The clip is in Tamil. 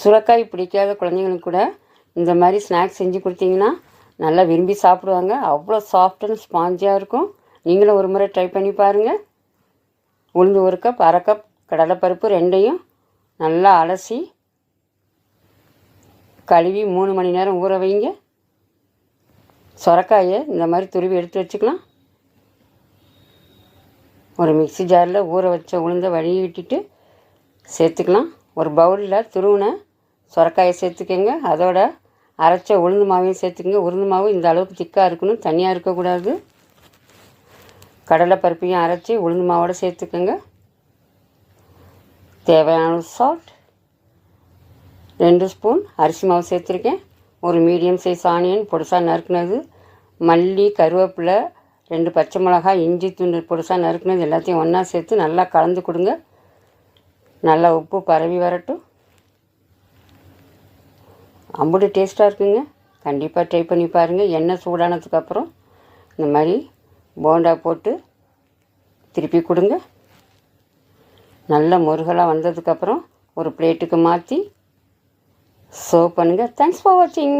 சுரக்காய் பிடிக்காத குழந்தைங்களுக்கு கூட இந்த மாதிரி ஸ்நாக்ஸ் செஞ்சு கொடுத்தீங்கன்னா நல்லா விரும்பி சாப்பிடுவாங்க. அவ்வளோ சாஃப்ட் அண்ட் ஸ்பாஞ்சியாக இருக்கும். நீங்களும் ஒரு முறை ட்ரை பண்ணி பாருங்கள் உளுந்து ஒரு கப் அரை கப் கடலைப்பருப்பு ரெண்டையும் நல்லா அலசி கழுவி மூணு மணி நேரம் ஊற வைங்க. சொரக்காயை இந்த மாதிரி துருவி எடுத்து வச்சுக்கலாம். ஒரு மிக்ஸி ஜாரில் ஊற வச்ச உளுந்த வழி விட்டுட்டு சேர்த்துக்கலாம். ஒரு பவுலில் துருவின சுரக்காயை சேர்த்துக்கங்க. அதோட அரைச்ச உளுந்து மாவையும் சேர்த்துக்கங்க. உளுந்து மாவு இந்த அளவுக்கு திக்காக இருக்கணும் தனியாக இருக்கக்கூடாது. கடலை பருப்பையும் அரைச்சி உளுந்து மாவோட சேர்த்துக்கங்க. தேவையான சால்ட் ரெண்டு ஸ்பூன் அரிசி மாவு சேர்த்துருக்கேன். ஒரு மீடியம் சைஸ் ஆனியன் பொடிசாக நறுக்குனது. மல்லி கருவேப்பிலை ரெண்டு பச்சை மிளகாய் இஞ்சி துண்டு பொடிசாக நறுக்குனது எல்லாத்தையும் ஒன்றா சேர்த்து நல்லா கலந்து கொடுங்க. நல்லா உப்பு பரவி வரட்டும். அம்புட்டு டேஸ்ட்டாக இருக்குங்க. கண்டிப்பாக ட்ரை பண்ணி பாருங்கள் எண்ணெய் சூடானதுக்கப்புறம் இந்த மாதிரி போண்டா போட்டு திருப்பி கொடுங்க. நல்ல முருகலாக வந்ததுக்கப்புறம் ஒரு பிளேட்டுக்கு மாற்றி சர்வ் பண்ணுங்கள் தேங்க்ஸ் ஃபார் வாட்சிங்